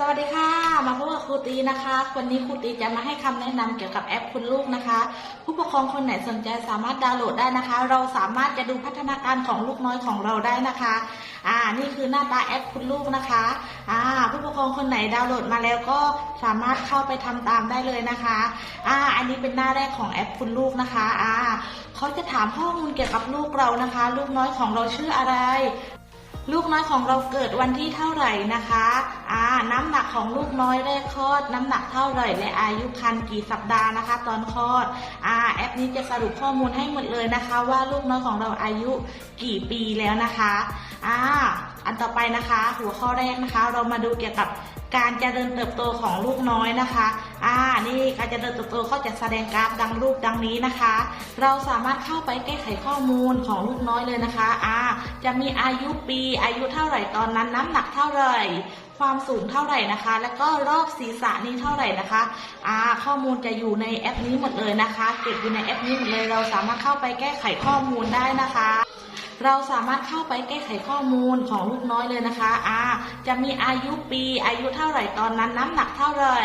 สวัสดีค่ะ มาพบกับครูตีนะคะ วันนี้ครูตีจะมาให้คำแนะนำเกี่ยวกับแอปคุณลูกนะคะ ผู้ปกครองคนไหนสนใจสามารถดาวน์โหลดได้นะคะ เราสามารถจะดูพัฒนาการของลูกน้อยของเราได้นะคะ อ่า นี่คือหน้าตาแอปคุณลูกนะคะ อ่า ผู้ปกครองคนไหนดาวน์โหลดมาแล้วก็สามารถเข้าไปทำตามได้เลยนะคะ อ่า อันนี้เป็นหน้าแรกของแอปคุณลูกนะคะ อ่า เขาจะถามข้อมูลเกี่ยวกับลูกเรานะคะ ลูกน้อยของเราชื่ออะไร ลูกน้อยของเราเกิดวันที่เท่าไหร่นะคะอ่าน้ำหนักของลูกน้อยแรกคลอด น้ำหนักเท่าไหร่และอายุครรภ์กี่สัปดาห์นะคะ ตอนคลอดอ่าแอปนี้จะสรุปข้อมูลให้หมดเลยนะคะ ว่าลูกน้อยของเราอายุกี่ปีแล้วนะคะอ่า อันต่อไปนะคะ หัวข้อแรกนะคะ เรามาดูเกี่ยวกับการเจริญเติบโตของลูกน้อยนะคะ อ่า นี่การเจริญเติบโตเขาจะแสดงกราฟดังรูปดังนี้นะคะ เราสามารถเข้าไปแก้ไขข้อมูลของลูกน้อยเลยนะคะ อ่า จะมีอายุปีอายุเท่าไหร่ตอนนั้นน้ำหนักเท่าไหร่ ความสูงเท่าไหร่นะคะ แล้วก็รอบศีรษะนี่เท่าไหร่นะคะ อ่า ข้อมูลจะอยู่ในแอปนี้หมดเลยนะคะ เก็บอยู่ในแอปนี้หมดเลย เราสามารถเข้าไปแก้ไขข้อมูลได้นะคะ เราสามารถเข้าไปแก้ไขข้อมูลของลูกน้อยเลยนะคะอ่าจะมีอายุปีอายุเท่าไหร่ตอนนั้นน้ำหนักเท่าไหร่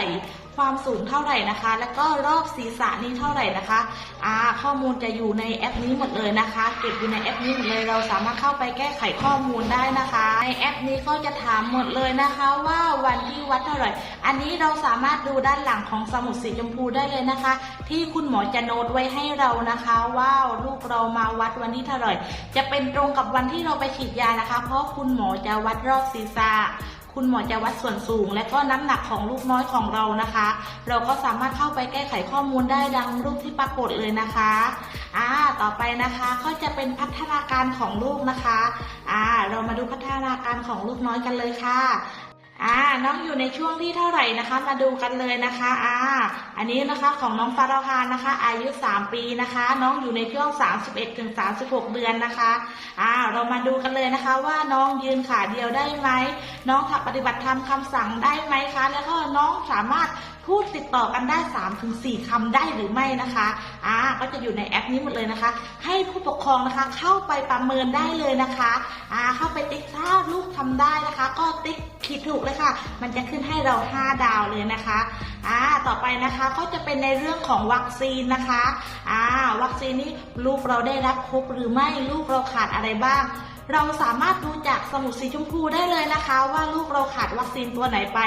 ความสูงเท่าไหร่นะคะ แล้วก็รอบศีรษะนี่เท่าไหร่นะคะอ่าข้อมูลจะอยู่ในแอปนี้หมดเลยนะคะ เก็บอยู่ในแอปนี้หมดเลย เราสามารถเข้าไปแก้ไขข้อมูลได้นะคะ ในแอปนี้ก็จะถามหมดเลยนะคะ ว่าวันที่วัดเท่าไหร่ อันนี้เราสามารถดูด้านหลังของสมุดสีชมพูได้เลยนะคะ ที่คุณหมอจะโน้ตไว้ให้เรานะคะว่าลูกเรามาวัดวันที่เท่าไหร่ จะเป็นตรงกับวันที่เราไปฉีดยานะคะ เพราะคุณหมอจะวัดรอบศีรษะ คุณหมอจะวัดส่วนสูง และก็น้ำหนักของลูกน้อยของเรานะคะ เราก็สามารถเข้าไปแก้ไขข้อมูลได้ดังรูปที่ปรากฏเลยนะคะอ่าต่อไปนะคะก็จะเป็นพัฒนาการของลูกนะคะอ่าเรามาดูพัฒนาการของลูกน้อยกันเลยค่ะ อ่า น้องอยู่ในช่วงที่เท่าไหร่นะคะ มาดูกันเลยนะคะ อ่า อันนี้นะคะของน้องฟาราฮานนะคะ อายุ 3 ปีนะคะ น้องอยู่ในช่วง 31ถึง36 เดือนนะคะ อ่า เรามาดูกันเลยนะคะว่าน้องยืนขาเดียวได้ไหม น้องปฏิบัติธรรมคำสั่งได้ไหมคะ แล้วก็น้องสามารถพูดติดต่อกันได้3ถึง4คำได้หรือไม่นะคะ อ่า ก็จะอยู่ในแอปนี้หมดเลยนะคะ ให้ผู้ปกครองนะคะเข้าไปประเมินได้เลยนะคะ อ่า เข้าไปติ๊กถ้าลูกทำได้นะคะ ก็ติ๊ก คิดถูกเลยค่ะ มันจะขึ้นให้เรา 5 ดาวเลยนะคะอ่าต่อไปนะคะก็จะเป็นในเรื่องของวัคซีนนะคะอ่าวัคซีนนี้ลูกเราได้รับครบหรือไม่ลูกเราขาดอะไรบ้าง เราสามารถดูจากสมุดสีชมพูได้เลยนะคะ ว่าลูกเราขาดวัคซีนตัวไหนไป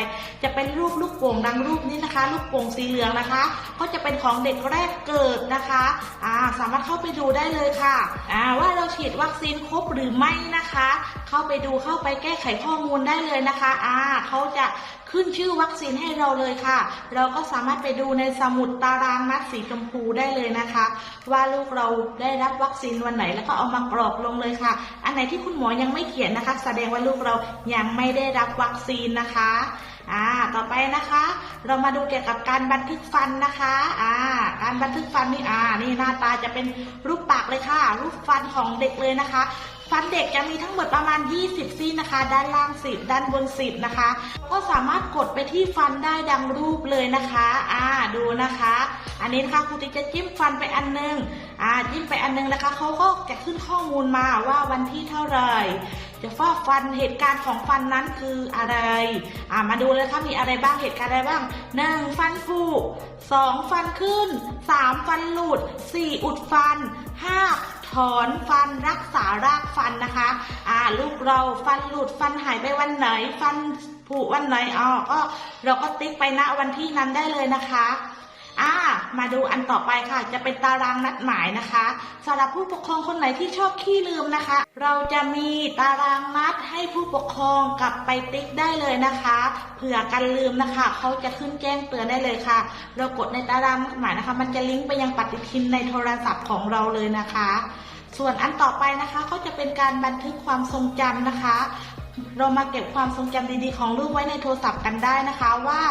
จะเป็นรูปลูกโป่งดังรูปนี้นะคะ ลูกโป่งสีเหลืองนะคะก็จะเป็นของเด็กแรกเกิดนะคะอ่าสามารถเข้าไปดูได้เลยค่ะอ่าว่าเราฉีดวัคซีนครบหรือไม่นะคะ เข้าไปดูเข้าไปแก้ไขข้อมูลได้เลยนะคะอ่าเขาจะ ขึ้นชื่อวัคซีนให้เราเลยค่ะ เราก็สามารถไปดูในสมุดตารางนัดสีชมพูได้เลยนะคะ ว่าลูกเราได้รับวัคซีนวันไหนแล้วก็เอามากรอกลงเลยค่ะ อันไหนที่คุณหมอยังไม่เขียนนะคะ แสดงว่าลูกเรายังไม่ได้รับวัคซีนนะคะอ่าต่อไปนะคะ เรามาดูเกี่ยวกับการบันทึกฟันนะคะอ่าการบันทึกฟันนี่อ่านี่หน้าตาจะเป็นรูปปากเลยค่ะ รูปฟันของเด็กเลยนะคะ ฟันเด็กจะมีทั้งหมดประมาณ 20 ซี่นะคะ ด้านล่าง 10 ด้านบน 10 นะคะ ก็สามารถกดไปที่ฟันได้ดังรูปเลยนะคะ อ่า ดูนะคะ อันนี้นะคะครูติ๊กจะจิ้มฟันไปอันหนึง อ่า จิ้มไปอันหนึงนะคะ เขาก็จะขึ้นข้อมูลมาว่าวันที่เท่าไหร่ จะฟอกฟัน เหตุการณ์ของฟันนั้นคืออะไร อ่า มาดูเลยค่ะ มีอะไรบ้าง เหตุการณ์อะไรบ้างหนึ่งฟันผุสองฟันขึ้นสามฟันหลุดสี่อุดฟันห้า ถอนฟันรักษารากฟันนะคะอ่าลูกเราฟันหลุดฟันหายไปวันไหน ฟันผุวันไหนอ๋อก็เราก็ติ๊กไปณวันที่นั้นได้เลยนะคะ อ่า มาดูอันต่อไปค่ะ จะเป็นตารางนัดหมายนะคะสำหรับผู้ปกครองคนไหนที่ชอบขี้ลืมนะคะ เราจะมีตารางนัดให้ผู้ปกครองกลับไปติ๊กได้เลยนะคะเผื่อกันลืมนะคะ เขาจะขึ้นแจ้งเตือนได้เลยค่ะ เรากดในตารางนัดหมายนะคะ มันจะลิงก์ไปยังปฏิทินในโทรศัพท์ของเราเลยนะคะส่วนอันต่อไปนะคะก็จะเป็นการบันทึกความทรงจำนะคะ เรามาเก็บความทรงจำดีๆของลูกไว้ในโทรศัพท์กันได้นะคะว่า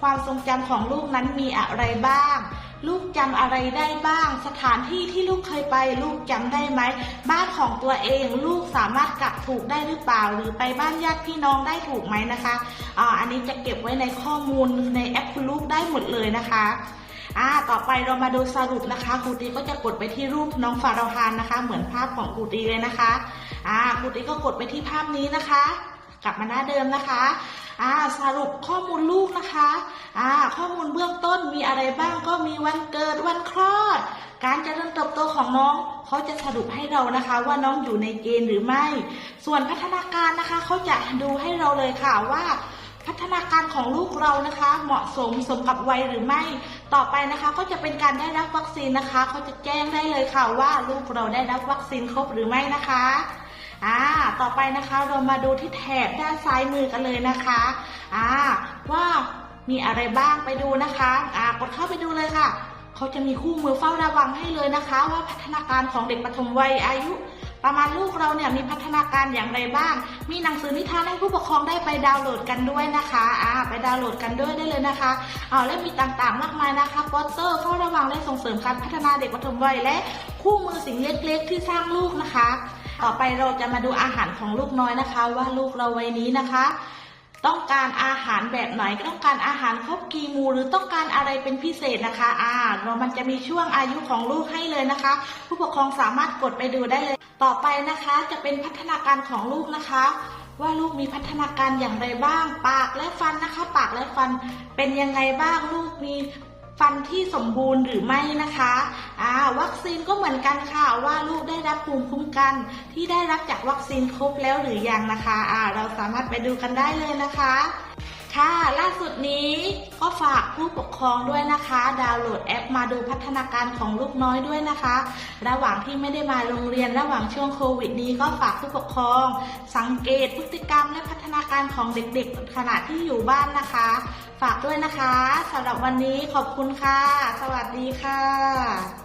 ความทรงจำของลูกนั้นมีอะไรบ้าง ลูกจำอะไรได้บ้าง สถานที่ที่ลูกเคยไป ลูกจำได้ไหม บ้านของตัวเอง ลูกสามารถกลับถูกได้หรือเปล่า หรือไปบ้านญาติพี่น้องได้ถูกไหมนะคะอ่าอันนี้จะเก็บไว้ในข้อมูลในแอปคุณลูกได้หมดเลยนะคะ อ่าต่อไปเรามาดูสรุปนะคะครูตีก็จะกดไปที่รูปน้องฟาราฮานนะคะ เหมือนภาพของครูตีเลยนะคะอ่าครูตีก็กดไปที่ภาพนี้นะคะ กลับมาหน้าเดิมนะคะอ่าสรุปข้อมูลลูกนะคะอ่าข้อมูลเบื้องต้นมีอะไรบ้างก็มีวันเกิดวันคลอด การเจริญเติบโตของน้องเขาจะสรุปให้เรานะคะว่าน้องอยู่ในเกณฑ์หรือไม่ ส่วนพัฒนาการนะคะเขาจะดูให้เราเลยค่ะว่า พัฒนาการของลูกเรานะคะ เหมาะสมสมกับวัยหรือไม่ต่อไปนะคะ ก็จะเป็นการได้รับวัคซีนนะคะเขาจะแจ้งได้เลยค่ะว่าลูกเราได้รับวัคซีนครบหรือไม่นะคะอ่าต่อไปนะคะเรามาดูที่แถบด้านซ้ายมือกันเลยนะคะอ่าว่ามีอะไรบ้างไปดูนะคะอ่ากดเข้าไปดูเลยค่ะเขาจะมีคู่มือเฝ้าระวังให้เลยนะคะ ว่าพัฒนาการของเด็กปฐมวัยอายุ ประมาณลูกเราเนี่ยมีพัฒนาการอย่างไรบ้าง มีหนังสือนิทานให้ผู้ปกครองได้ไปดาวน์โหลดกันด้วยนะคะอ่าไปดาวน์โหลดกันด้วยได้เลยนะคะเอาและมีต่างๆ มากมายนะคะโปสเตอร์เฝ้าระวังและส่งเสริมการพัฒนาเด็กปฐมวัยและคู่มือสิ่งเล็กๆ ที่สร้างลูกนะคะ ต่อไปเราจะมาดูอาหารของลูกน้อยนะคะ ว่าลูกเราวัยนี้นะคะ ต้องการอาหารแบบไหนต้องการอาหารครบกี่มูหรือต้องการอะไรเป็นพิเศษนะคะอ่าเรามันจะมีช่วงอายุของลูกให้เลยนะคะ ผู้ปกครองสามารถกดไปดูได้เลย ต่อไปนะคะจะเป็นพัฒนาการของลูกนะคะ ว่าลูกมีพัฒนาการอย่างไรบ้าง ปากและฟันนะคะ ปากและฟันเป็นยังไงบ้างลูกมีฟันที่สมบูรณ์หรือไม่นะคะอ่าวัคซีนก็เหมือนกันค่ะ ว่าลูกได้รับภูมิคุ้มกัน ที่ได้รับจากวัคซีนครบแล้วหรือยังนะคะอ่าเราสามารถไปดูกันได้เลยนะคะ ค่ะ ล่าสุดนี้ก็ฝากผู้ปกครองด้วยนะคะ ดาวน์โหลดแอปมาดูพัฒนาการของลูกน้อยด้วยนะคะ ระหว่างที่ไม่ได้มาโรงเรียนระหว่างช่วงโควิดนี้ก็ฝากผู้ปกครอง สังเกตพฤติกรรมและพัฒนาการของเด็กๆ ขณะที่อยู่บ้านนะคะ ฝากด้วยนะคะสำหรับวันนี้ขอบคุณค่ะ สวัสดีค่ะ